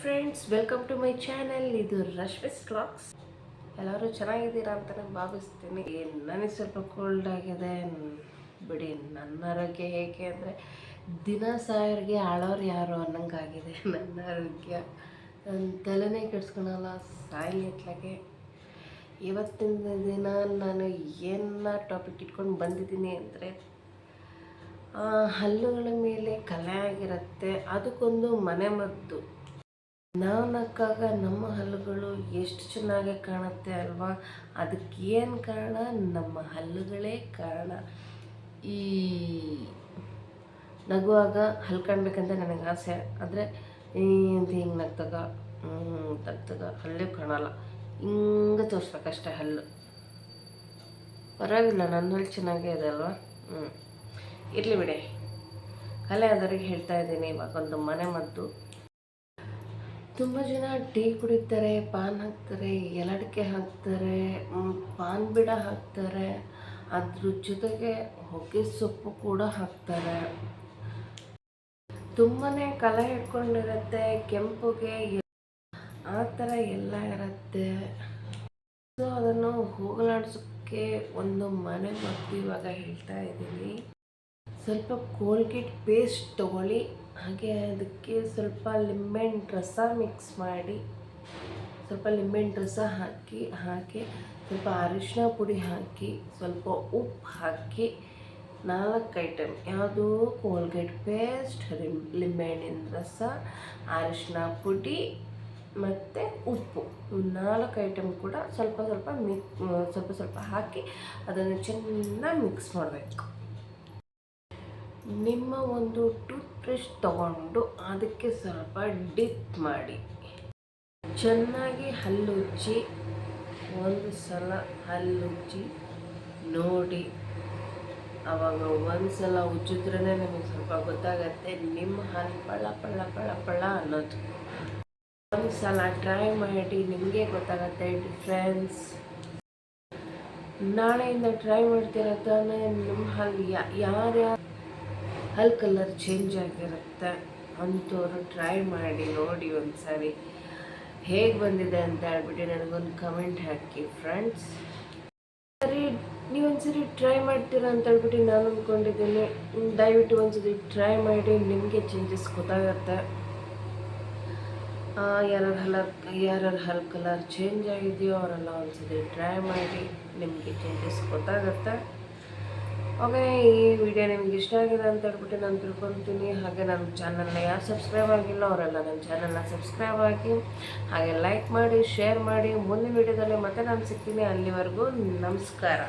Friends welcome to my channel ಇದು Rashmi's clogs ಎಲ್ಲರೂ ಚೆನ್ನಾಗಿದ್ದೀರಾ ನಾನು ಭಾವಿಸ್ತೀನಿ. ನನಗೆ ಸ್ವಲ್ಪ ಕೋಲ್ಡ್ ಆಗಿದೆ ಬಿಡಿ, ನನ್ನ ಆರೋಗ್ಯ ಹೇಗೆ ಅಂದರೆ ದಿನ ಸಾಯೋರಿಗೆ ಆಳೋರು ಯಾರು ಅನ್ನಂಗಾಗಿದೆ. ನನ್ನ ಆರೋಗ್ಯ ನನ್ನ ತಲೆನೇ ಕೆಡ್ಸ್ಕೊಳಲ್ಲ ಸಾಯಿ ಎತ್ಲಾಗೆ ಇವತ್ತಿನ ದಿನ ನಾನು ಏನ ಟಾಪಿಕ್ ಇಟ್ಕೊಂಡು ಬಂದಿದ್ದೀನಿ ಅಂದರೆ ಹಲ್ಲುಗಳ ಮೇಲೆ ಕಲೆ ಆಗಿರುತ್ತೆ. ಅದಕ್ಕೊಂದು ಮನೆ ಮದ್ದು ನಾವು ನಕ್ಕಾಗ ನಮ್ಮ ಹಲ್ಲುಗಳು ಎಷ್ಟು ಚೆನ್ನಾಗಿ ಕಾಣುತ್ತೆ ಅಲ್ವಾ? ಅದಕ್ಕೆ ಏನು ಕಾರಣ? ನಮ್ಮ ಹಲ್ಲುಗಳೇ ಕಾರಣ. ಈ ನಗುವಾಗ ಹಲ್ಲು ಕಾಣಬೇಕಂತ ನನಗೆ ಆಸೆ. ಆದರೆ ಅಂತ ಹಿಂಗೆ ನಗ್ತಾಗ ನಗ್ತಾಗ ಹಲ್ಲೇ ಕಾಣಲ್ಲ. ಹಿಂಗೆ ತೋರಿಸ್ಬೇಕಷ್ಟೇ ಹಲ್ಲು. ಪರವಾಗಿಲ್ಲ ನನ್ನ ಹಲ್ಲು ಚೆನ್ನಾಗೇ ಇದೆ ಅಲ್ವಾ? ಹ್ಞೂ ಇರಲಿ ಬಿಡಿ. ಕಲೆ ಅದರಿಗೆ ಹೇಳ್ತಾ ಇದ್ದೀನಿ. ಇವಾಗ ಒಂದು ಮನೆ ಮದ್ದು. ತುಂಬ ಜನ ಟೀ ಕುಡಿತಾರೆ, ಪಾನ್ ಹಾಕ್ತಾರೆ ಎಲಡಿಕೆ ಹಾಕ್ತಾರೆ ಪಾನ್ ಬಿಡ ಹಾಕ್ತಾರೆ. ಅದ್ರ ಜೊತೆಗೆ ಹೊಗೆ ಸೊಪ್ಪು ಕೂಡ ಹಾಕ್ತಾರೆ. ತುಂಬಾ ಕಲೆ ಹಿಡ್ಕೊಂಡಿರುತ್ತೆ, ಕೆಂಪುಗೆ ಆ ಥರ ಎಲ್ಲ ಇರುತ್ತೆ. ಸೊ ಅದನ್ನು ಹೋಗಲಾಡ್ಸೋಕ್ಕೆ ಒಂದು ಮನೆ ಮದ್ದು ಇವಾಗ ಹೇಳ್ತಾ ಇದ್ದೀನಿ. ಸ್ವಲ್ಪ ಕೋಲ್ಗೇಟ್ ಪೇಸ್ಟ್ ತಗೊಳ್ಳಿ. ಹಾಗೆ ಅದಕ್ಕೆ ಸ್ವಲ್ಪ ಲಿಂಬೆಹಣ್ಣು ರಸ ಮಿಕ್ಸ್ ಮಾಡಿ, ಸ್ವಲ್ಪ ಲಿಂಬೆಹಣ್ಣು ರಸ ಹಾಕಿ ಹಾಕಿ ಸ್ವಲ್ಪ ಅರಿಶಿನ ಪುಡಿ ಹಾಕಿ, ಸ್ವಲ್ಪ ಉಪ್ಪು ಹಾಕಿ ನಾಲ್ಕು ಐಟಮ್ ಯಾವುದು? ಕೋಲ್ಗೇಟ್ ಪೇಸ್ಟ್ ಲಿಂ, ಲಿಂಬೆಹಣ್ಣಿನ ರಸ, ಅರಿಶಿನ ಪುಡಿ ಮತ್ತು ಉಪ್ಪು. ನಾಲ್ಕು ಐಟಮ್ ಕೂಡ ಸ್ವಲ್ಪ ಸ್ವಲ್ಪ ಮಿಕ್ ಸ್ವಲ್ಪ ಸ್ವಲ್ಪ ಹಾಕಿ ಅದನ್ನು ಚೆನ್ನಾಗಿ ಮಿಕ್ಸ್ ಮಾಡಬೇಕು. ನಿಮ್ಮ ಒಂದು ಟೂತ್ ಬ್ರಷ್ ತಗೊಂಡು ಅದಕ್ಕೆ ಸ್ವಲ್ಪ ಡಿಪ್ ಮಾಡಿ. ಚೆನ್ನಾಗಿ ಹಲ್ಲುಜ್ಜಿ, ಒಂದು ಸಲ ಹಲ್ಲುಜ್ಜಿ ನೋಡಿ. ಆವಾಗ ಒಂದು ಸಲ ಉಜ್ಜಿದ್ರೇ ನಿಮಗೆ ಸ್ವಲ್ಪ ಗೊತ್ತಾಗತ್ತೆ, ನಿಮ್ಮ ಹಲ್ಲು ಪಳ ಪಳ ಪಳ ಪಳ ಅನ್ನೋದು. ಒಂದು ಸಲ ಟ್ರೈ ಮಾಡಿ, ನಿಮಗೆ ಗೊತ್ತಾಗತ್ತೆ, ಡಿಫ್ರೆನ್ಸ್. ನಾಳೆಯಿಂದ ಟ್ರೈ ಮಾಡ್ತೀರ ತಾನೇ, ನಿಮ್ಮ ಹಲ್ಲು ಯಾರ್ಯಾರು ಹಲ್ ಕಲರ್ ಚೇಂಜ್ ಆಗಿರುತ್ತೆ. ಅಂಥವ್ರು ಟ್ರೈ ಮಾಡಿ ನೋಡಿ ಒಂದು ಹೇಗೆ ಬಂದಿದೆ ಅಂತ ಹೇಳ್ಬಿಟ್ಟು ನನಗೊಂದು ಕಮೆಂಟ್ ಹಾಕಿ ಫ್ರೆಂಡ್ಸ್ ಸರಿ ನೀವೊಂದ್ಸರಿ ಟ್ರೈ ಮಾಡ್ತೀರಾ ಅಂತ ಹೇಳ್ಬಿಟ್ಟು ನಾನು ಅಂದ್ಕೊಂಡಿದ್ದೀನಿ ದಯವಿಟ್ಟು ಒಂದ್ಸರಿ ಟ್ರೈ ಮಾಡಿ, ನಿಮಗೆ ಚೇಂಜಸ್ ಗೊತ್ತಾಗತ್ತೆ. ಯಾರು ಹಲರ್ ಯಾರು ಹಲ್ ಕಲರ್ ಚೇಂಜ್ ಆಗಿದೆಯೋ ಅವರೆಲ್ಲ ಒಂದ್ಸರಿ ಟ್ರೈ ಮಾಡಿ, ನಿಮಗೆ ಚೇಂಜಸ್ ಗೊತ್ತಾಗತ್ತೆ. ಓಕೆ, ಈ ವಿಡಿಯೋ ನಿಮ್ಗೆ ಇಷ್ಟ ಆಗಿದೆ ಅಂತ ಹೇಳ್ಬಿಟ್ಟು ನಾನು ತಿಳ್ಕೊತೀನಿ. ಹಾಗೆ ನನ್ನ ಚಾನಲ್ನ ಯಾರು ಸಬ್ಸ್ಕ್ರೈಬ್ ಆಗಿಲ್ಲ, ಅವರೆಲ್ಲ ನನ್ನ ಚಾನಲ್ನ ಸಬ್ಸ್ಕ್ರೈಬ್ ಆಗಿ, ಹಾಗೆ ಲೈಕ್ ಮಾಡಿ ಶೇರ್ ಮಾಡಿ. ಮುಂದಿನ ವಿಡಿಯೋದಲ್ಲಿ ಮತ್ತೆ ನಾನು ಸಿಗ್ತೀನಿ. ಅಲ್ಲಿವರೆಗೂ ನಮಸ್ಕಾರ.